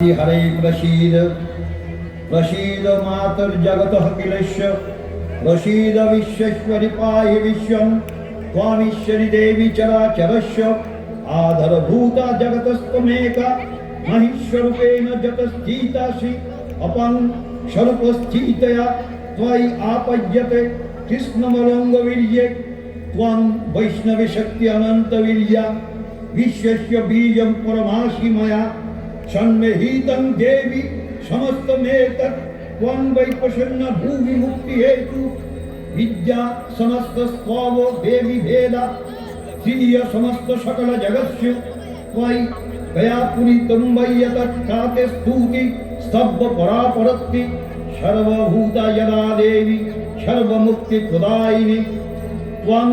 हरे प्रसीद। प्रसीद मातर्जगतः किलस्य प्रसीद विश्वेश्वरि पाहि विश्वं। त्वामीश्वरि देवि चराचरस्य आधरभूता जगतस्त्वमेक महिष्वरूपेण जतस्थितासि अपं स्वरूपस्थितया त्वयि आपद्यते कृष्णमलङ्गवीर्ये त्वं वैष्णवशक्ति अनन्तवीर्या। विश्वस्य बीजं परमासि मया। সন্নিহিতং দেবী, সমস্ত মেতৎ ত্বং বৈ প্রসন্ন ভূমি মুক্তি হেতু। বিদ্যা সমস্ত স্তব দেবী ভেদা শ্রীয় সমস্ত সকল জগৎস্য ত্বয়ি গয়াপুরী তম্বৈয়ত খ্যাতে স্তুতি, স্তব্ধ পরাপরত্তি সর্বভূতা যদা দেবী সর্বমুক্তি প্রদায়িনী त्वं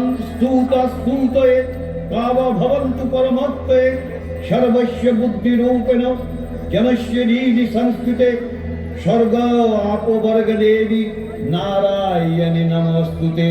সর্বস্ব বুদ্ধিরূপেণ জনশ্রীদি সংস্কৃতে স্বর্গ আপবর্গ দেবী নারায়ণী নমস্তুতে।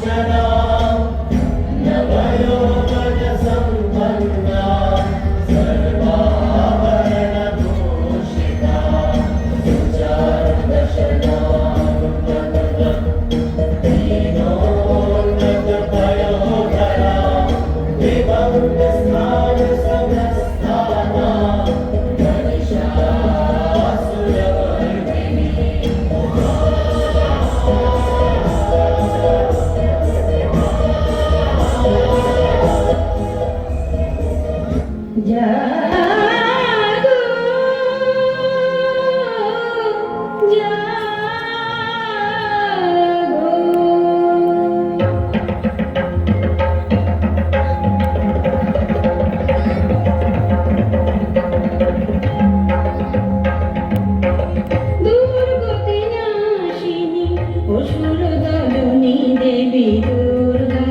चना न वयो सर्वा दोषिका दश অসুর দলনী দেবী দুর্গা।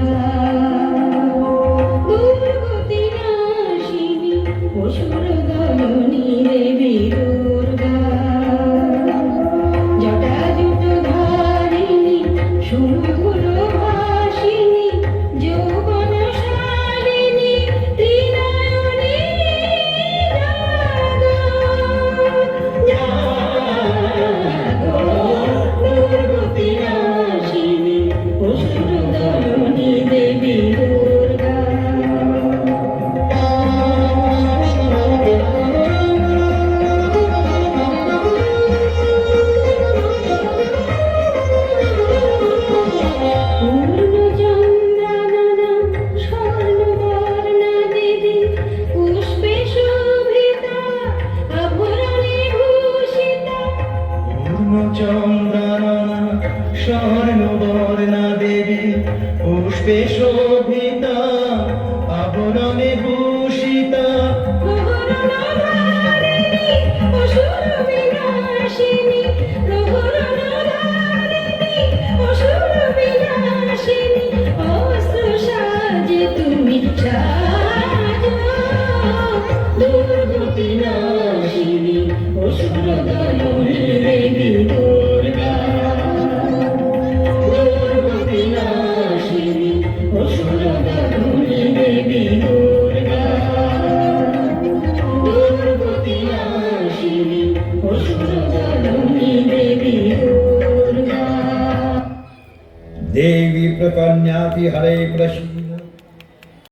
দুর্গতি নাশিনী ও দলনী স্বর্ণবর্ণা দেবী পুষ্পে শোভিতা कृपन्याति हरे कृष्ण।